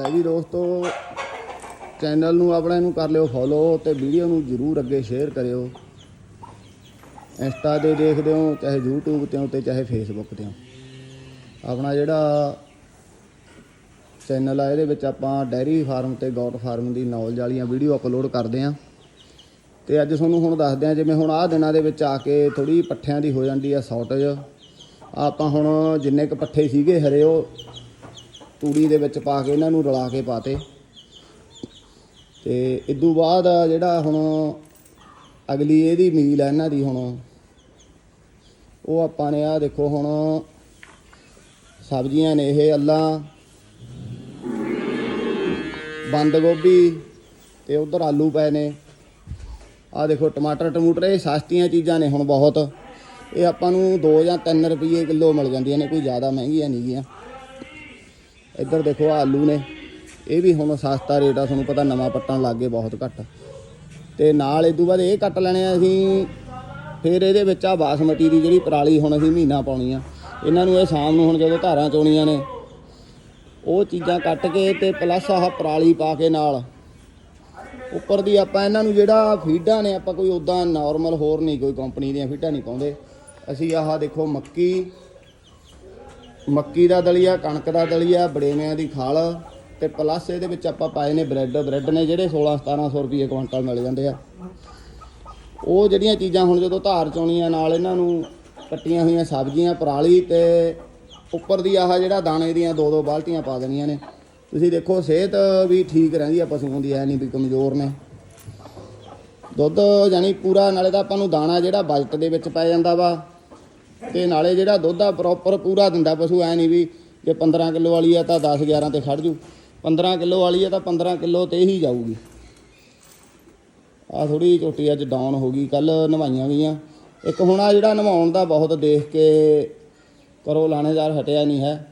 Request ਹੈ ਜੀ ਦੋਸਤੋ ਚੈਨਲ ਨੂੰ ਆਪਣਾ ਇਹਨੂੰ ਕਰ ਲਿਓ ਫੋਲੋ ਤੇ ਵੀਡੀਓ ਨੂੰ ਜਰੂਰ ਅੱਗੇ ਸ਼ੇਅਰ ਕਰਿਓ। ਇੰਸਟਾ ਤੇ ਦੇਖਦੇ ਹੋ, ਚਾਹੇ YouTube ਤੇ ਹੋ ਤੇ ਚਾਹੇ Facebook ਤੇ ਹੋ। ਆਪਣਾ ਜਿਹੜਾ ਚੈਨਲ ਆ, ਇਹਦੇ ਵਿੱਚ ਆਪਾਂ ਡੈਰੀ ਫਾਰਮ ਤੇ ਗੌਟ ਫਾਰਮ ਦੀ ਨੌਲੇਜ ਵਾਲੀਆਂ ਵੀਡੀਓ ਅਪਲੋਡ ਕਰਦੇ ਆਂ ਤੇ ਅੱਜ ਤੁਹਾਨੂੰ ਹੁਣ ਦੱਸਦੇ ਆਂ ਜਿਵੇਂ ਹੁਣ ਆਹ ਦਿਨਾਂ ਦੇ ਵਿੱਚ ਆ ਕੇ ਥੋੜੀ ਪੱਠਿਆਂ ਦੀ ਹੋ ਜਾਂਦੀ ਆ ਸ਼ਾਰਟੇਜ ਆਪਾਂ ਹੁਣ ਜਿੰਨੇ ਕ ਪੱਠੇ ਸੀਗੇ ਹਰੇ, ਉਹ ਤੂੜੀ ਦੇ ਵਿੱਚ ਪਾ ਕੇ ਇਹਨਾਂ ਨੂੰ ਰਲਾ ਕੇ ਪਾਤੇ। ਤੇ ਇਦੋਂ ਬਾਅਦ ਜਿਹੜਾ ਹੁਣ ਅਗਲੀ ਇਹਦੀ ਮੀਲ ਹੈ ਇਹਨਾਂ ਦੀ ਹੁਣ, ਉਹ ਆਪਾਂ ਨੇ ਆ ਦੇਖੋ ਹੁਣ ਸਬਜ਼ੀਆਂ ਨੇ ਇਹ ਅੱਲਾਂ, ਬੰਦ ਗੋਭੀ ਤੇ ਉਧਰ ਆਲੂ ਪਏ ਨੇ। ਆ ਦੇਖੋ ਟਮਾਟਰ ਟਮੂਟਰ, ਇਹ ਸਸਤੀਆਂ ਚੀਜ਼ਾਂ ਨੇ ਹੁਣ ਬਹੁਤ। ਇਹ ਆਪਾਂ ਨੂੰ 2 ਜਾਂ 3 ਰੁਪਏ ਕਿਲੋ ਮਿਲ ਜਾਂਦੀਆਂ ਨੇ, ਕੋਈ ਜ਼ਿਆਦਾ ਮਹਿੰਗੀਆਂ ਨਹੀਂ ਗੀਆਂ। ਇੱਧਰ ਦੇਖੋ ਆਹ ਆਲੂ ਨੇ। ਇਹ ਵੀ ਹੁਣ ਸਸਤਾ ਰੇਟ ਆ, ਤੁਹਾਨੂੰ ਪਤਾ ਨਵਾਂ ਪੱਟਣ ਲੱਗ ਗਏ ਬਹੁਤ ਘੱਟ। ਤੇ ਨਾਲ ਇਹ ਤੋਂ ਬਾਅਦ ਇਹ ਕੱਟ ਲੈਣੇ ਆ ਅਸੀਂ, ਫਿਰ ਇਹਦੇ ਵਿੱਚ ਆ ਬਾਸਮਤੀ ਦੀ ਜਿਹੜੀ ਪਰਾਲੀ ਹੁਣ ਅਸੀਂ ਮਹੀਨਾ ਪਾਉਣੀ ਆ। ਇਹਨਾਂ ਨੂੰ ਇਹ ਸ਼ਾਮ ਨੂੰ ਹੁਣ ਜਦੋਂ ਧਾਰਾਂ ਚੋਣੀਆਂ ਨੇ, ਉਹ ਚੀਜ਼ਾਂ ਕੱਟ ਕੇ ਤੇ ਪਲੱਸ ਆਹ ਪਰਾਲੀ ਪਾ ਕੇ ਨਾਲ। ਉੱਪਰ ਦੀ ਆਪਾਂ ਇਹਨਾਂ ਨੂੰ ਜਿਹੜਾ ਫੀਡਾਂ ਨੇ, ਆਪਾਂ ਕੋਈ ਉਦਾਂ ਨਾਰਮਲ ਹੋਰ ਨਹੀਂ, ਕੋਈ ਕੰਪਨੀ ਦੀਆਂ ਫੀਡਾਂ ਨਹੀਂ ਪਾਉਂਦੇ। ਅਸੀਂ ਆਹ ਦੇਖੋ ਮੱਕੀ ਮੱਕੀ ਦਾ ਦਲੀਆ, ਕਣਕ ਦਾ ਦਲੀਆ, ਬੜੇਵਿਆਂ ਦੀ ਖਾਲ ਤੇ ਪਲੱਸ ਇਹਦੇ ਵਿੱਚ ਆਪਾਂ ਪਾਏ ਨੇ ਬ੍ਰੈਡ। ਬ੍ਰੈਡ ਨੇ ਜਿਹੜੇ 16 1700 ਰੁਪਏ ਕੁਇੰਟਲ ਮਿਲ ਜਾਂਦੇ ਆ। ਉਹ ਜਿਹੜੀਆਂ ਚੀਜ਼ਾਂ ਹੁਣ ਜਦੋਂ ਧਾਰ ਚੋਣੀਆਂ ਨਾਲ ਇਹਨਾਂ ਨੂੰ ਕੱਟੀਆਂ ਹੋਈਆਂ ਸਬਜ਼ੀਆਂ, ਪਰਾਲੀ ਤੇ ਉੱਪਰ ਦੀ ਆਹ ਜਿਹੜਾ ਦਾਣੇ ਦੀਆਂ ਦੋ ਦੋ ਬਾਲਟੀਆਂ ਪਾ ਦੇਣੀਆਂ ਨੇ। ਤੁਸੀਂ ਦੇਖੋ, ਸਿਹਤ ਵੀ ਠੀਕ ਰਹਿੰਦੀ ਆ, ਪਸ਼ੂਆਂ ਦੀ, ਐ ਨਹੀਂ ਵੀ ਕਮਜ਼ੋਰ ਨੇ। ਦੁੱਧ ਯਾਨੀ ਪੂਰਾ, ਨਾਲੇ ਦਾ ਆਪਾਂ ਨੂੰ ਦਾਣਾ ਜਿਹੜਾ ਬਜਟ ਦੇ ਵਿੱਚ ਪੈ ਜਾਂਦਾ ਵਾ। ਤੇ ਨਾਲੇ ਜਿਹੜਾ ਦੁੱਧ ਆ ਪ੍ਰੋਪਰ ਪੂਰਾ ਦਿੰਦਾ ਪਸ਼ੂ, ਐ ਨਹੀਂ ਵੀ ਜੇ 15 ਕਿਲੋ ਵਾਲੀ ਆ ਤਾਂ 10 11 ਤੇ ਖੜ ਜੂ। 15 ਕਿਲੋ ਵਾਲੀ ਆ ਤਾਂ 15 ਕਿਲੋ ਤੇ ਹੀ ਜਾਊਗੀ। ਆ ਥੋੜੀ ਝੋਟੀ ਅੱਜ ਡਾਊਨ ਹੋ ਗਈ ਕੱਲ ਨਵਾਈਆਂ ਗਈਆਂ। ਇੱਕ ਹੁਣ ਆ ਜਿਹੜਾ ਨਵਾਉਣ ਦਾ ਬਹੁਤ ਦੇਖ ਕੇ ਕਰੋ ਲਾਣੇਦਾਰ ਹਟਿਆ ਨਹੀਂ ਹੈ।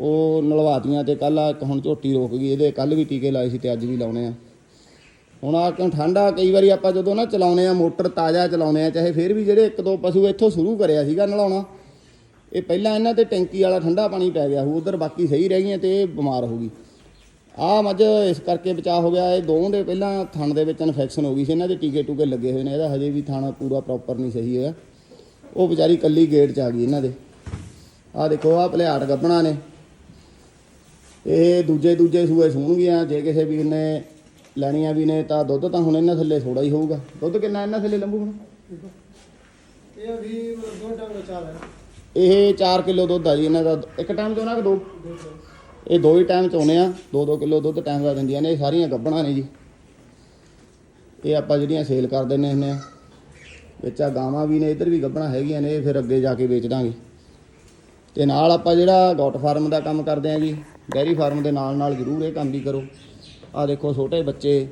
ਉਹ ਨਲਵਾਤੀਆਂ ਤੇ ਕੱਲ ਇੱਕ ਹੁਣ ਝੋਟੀ ਰੋਕ ਗਈ, ਇਹਦੇ ਕੱਲ ਵੀ ਟੀਕੇ ਲਾਏ ਸੀ ਤੇ ਅੱਜ ਵੀ ਲਾਉਣੇ ਆ। ਹੁਣ ਆ ਕਿਉਂ ਠੰਡਾ ਕਈ ਵਾਰੀ ਆਪਾਂ ਜਦੋਂ ਨਾ ਚਲਾਉਨੇ ਆ, ਮੋਟਰ ਤਾਜ਼ਾ ਚਲਾਉਨੇ ਆ, ਚਾਹੇ ਫਿਰ ਵੀ ਜਿਹੜੇ ਇੱਕ ਦੋ ਪਸ਼ੂ ਇੱਥੋਂ ਸ਼ੁਰੂ ਕਰਿਆ ਸੀਗਾ ਨਲਾਉਣਾ, ਇਹ ਪਹਿਲਾਂ ਇਹਨਾਂ ਤੇ ਟੈਂਕੀ ਵਾਲਾ ਠੰਡਾ ਪਾਣੀ ਪੈ ਗਿਆ ਹੋ ਉਧਰ ਬਾਕੀ ਸਹੀ ਰਹਿ ਗਈਆਂ ਤੇ ਇਹ ਬਿਮਾਰ ਹੋ ਗਈ। ਆ ਮੱਝ ਇਸ ਕਰਕੇ ਬਚਾ ਹੋ ਗਿਆ, ਇਹ ਦੋਵਾਂ ਦੇ ਪਹਿਲਾਂ ਥਣ ਦੇ ਵਿੱਚ ਇਨਫੈਕਸ਼ਨ ਹੋ ਗਈ ਸੀ, ਇਹਨਾਂ ਦੇ ਟੀਕੇ ਟੂਕੇ ਲੱਗੇ ਹੋਏ ਨੇ, ਇਹਦਾ ਹਜੇ ਵੀ ਥਾਣਾ ਪੂਰਾ ਪ੍ਰੋਪਰ ਨਹੀਂ ਸਹੀ ਹੋਇਆ। ਉਹ ਵਿਚਾਰੀ ਕੱਲੀ ਗੇਟ 'ਚ ਆ ਗਈ ਇਹਨਾਂ ਦੇ। ਆ ਦੇਖੋ ਆ ਭਲਿਆੜ ਗੱਬਣਾ ਨੇ। ਇਹ ਦੂਜੇ ਦੂਜੇ ਸੂਏ ਸੂਣਗੀਆਂ, ਜੇ ਕਿਸੇ ਵੀਰ ਨੇ ਲੈਣੀਆਂ ਵੀ ਨੇ ਤਾਂ ਦੁੱਧ ਤਾਂ ਹੁਣ ਇਹਨਾਂ ਥੱਲੇ ਥੋੜਾ ਹੀ ਹੋਊਗਾ। ਦੁੱਧ ਕਿੰਨਾ ਇਹਨਾਂ ਥੱਲੇ ਲੰਬੂ ਹੁਣ? ਇਹ ਵੀ ਦੋ ਟਾਈਮ ਦਾ ਚਾਲ ਹੈ। ਇਹ 4 ਕਿਲੋ ਦੁੱਧ ਆ ਜੀ ਇਹਨਾਂ ਦਾ। ਇੱਕ ਟਾਈਮ ਚੋਣਾ ਕਿ ਦੋ? ਇਹ ਦੋ ਹੀ ਟਾਈਮ ਚੋਣੇ ਆ। 2-2 ਕਿਲੋ ਦੁੱਧ ਟਾਈਮ ਦਾ ਦਿੰਦੀਆਂ ਨੇ। ਇਹ ਸਾਰੀਆਂ ਗੱਬਣਾ ਨੇ ਜੀ। ਇਹ ਆਪਾਂ ਜਿਹੜੀਆਂ ਸੇਲ ਕਰ ਦਿੰਨੇ ਹੁੰਦੇ ਆ। ਵਿੱਚ ਆ ਗਾਵਾਂ ਵੀ ਨੇ ਇੱਧਰ ਵੀ ਗੱਬਣਾ ਹੈਗੀਆਂ ਨੇ ਇਹ ਫਿਰ ਅੱਗੇ ਜਾ ਕੇ ਵੇਚ ਦਾਂਗੇ। ਤੇ ਨਾਲ ਆਪਾਂ ਜਿਹੜਾ ਗੌਟ ਫਾਰਮ ਦਾ ਕੰਮ ਕਰਦੇ ਆ ਜੀ ਡੈਰੀ ਫਾਰਮ ਦੇ ਨਾਲ ਨਾਲ ਜ਼ਰੂਰ ਇਹ ਕੰਮ ਵੀ ਕਰੋ। ਆ ਦੇਖੋ ਛੋਟੇ ਬੱਚੇ,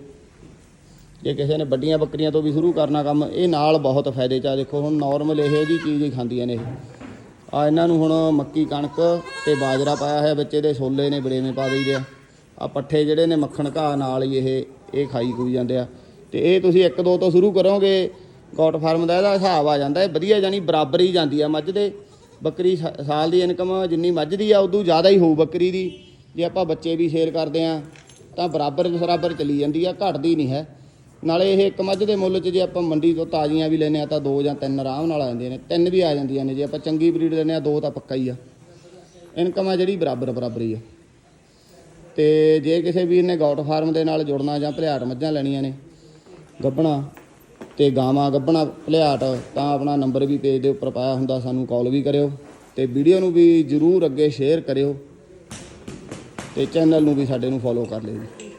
ਜੇ ਕਿਸੇ ਨੇ ਵੱਡੀਆਂ ਬੱਕਰੀਆਂ ਤੋਂ ਵੀ ਸ਼ੁਰੂ ਕਰਨਾ ਕੰਮ, ਇਹ ਨਾਲ ਬਹੁਤ ਫਾਇਦੇ ਚ ਆ। ਦੇਖੋ ਹੁਣ ਨਾਰਮਲ ਇਹੋ ਜੀ ਚੀਜ਼ ਹੀ ਖਾਂਦੀਆਂ ਨੇ ਇਹ। ਆ ਇਹਨਾਂ ਨੂੰ ਹੁਣ ਮੱਕੀ ਕਣਕ ਤੇ ਬਾਜਰਾ ਪਾਇਆ ਹੋਇਆ ਬੱਚੇ ਦੇ ਛੋਲੇ ਨੇ, ਬੜੇਵੇਂ ਪਾ ਦਈਦੇ ਆ। ਆ ਪੱਠੇ ਜਿਹੜੇ ਨੇ ਮੱਖਣ ਘਾਹ ਨਾਲ ਹੀ ਇਹ ਇਹ ਖਾਈ ਖੂਈ ਜਾਂਦੇ ਆ। ਤੇ ਇਹ ਤੁਸੀਂ ਇੱਕ ਦੋ ਤੋਂ ਸ਼ੁਰੂ ਕਰੋਗੇ, ਗੌਟ ਫਾਰਮ ਦਾ ਇਹਦਾ ਹਿਸਾਬ ਆ ਜਾਂਦਾ। ਇਹ ਵਧੀਆ ਜਾਨੀ ਬਰਾਬਰ ਹੀ ਜਾਂਦੀ ਆ ਮੱਝ ਦੇ। ਬੱਕਰੀ ਸਾ- ਸਾਲ ਦੀ ਇਨਕਮ ਜਿੰਨੀ ਮੱਝ ਦੀ ਆ, ਉਦੋਂ ਜ਼ਿਆਦਾ ਹੀ ਹੋਊ ਬੱਕਰੀ ਦੀ। ਜੇ ਆਪਾਂ ਬੱਚੇ ਵੀ ਸੇਲ ਕਰਦੇ ਆ ਤਾਂ ਬਰਾਬਰ ਬਰਾਬਰ ਚਲੀ ਜਾਂਦੀ ਆ, ਘਟਦੀ ਨਹੀਂ ਹੈ। ਨਾਲੇ ਇਹ ਇੱਕ ਮੱਝ ਦੇ ਮੁੱਲ 'ਚ ਜੇ ਆਪਾਂ ਮੰਡੀ ਤੋਂ ਤਾਜ਼ੀਆਂ ਵੀ ਲੈਨੇ ਆ ਤਾਂ ਦੋ ਜਾਂ ਤਿੰਨ ਆਰਾਮ ਨਾਲ ਆ ਜਾਂਦੀਆਂ ਨੇ, ਤਿੰਨ ਵੀ ਆ ਜਾਂਦੀਆਂ ਨੇ, ਜੇ ਆਪਾਂ ਚੰਗੀ ਬਰੀਡ ਲੈਨੇ ਆ ਦੋ ਤਾਂ ਪੱਕਾ ਹੀ ਆ। ਇਨਕਮ ਆ ਜਿਹੜੀ ਬਰਾਬਰ ਬਰਾਬਰ ਹੀ ਆ। ਤੇ ਜੇ ਕਿਸੇ ਵੀਰ ਨੇ ਗੌਟ ਫਾਰਮ ਦੇ ਨਾਲ ਜੁੜਨਾ ਜਾਂ ਭਲਿਆਟ ਮੱਝਾਂ ਲੈਣੀਆਂ ਨੇ ਗੱਬਣਾ ਤੇ ਗਾਵਾਂ ਗੱਬਣਾ ਭਲਿਆਟ, ਤਾਂ ਆਪਣਾ ਨੰਬਰ ਵੀ ਪੇਜ ਦੇ ਉੱਪਰ ਪਾਇਆ ਹੁੰਦਾ, ਸਾਨੂੰ ਕਾਲ ਵੀ ਕਰਿਓ ਤੇ ਵੀਡੀਓ ਨੂੰ ਵੀ ਜਰੂਰ ਅੱਗੇ ਸ਼ੇਅਰ ਕਰਿਓ। ਤੇ ਚੈਨਲ ਨੂੰ ਵੀ ਸਾਡੇ ਨੂੰ ਫੋਲੋ ਕਰ ਲਿਓ ਜੀ।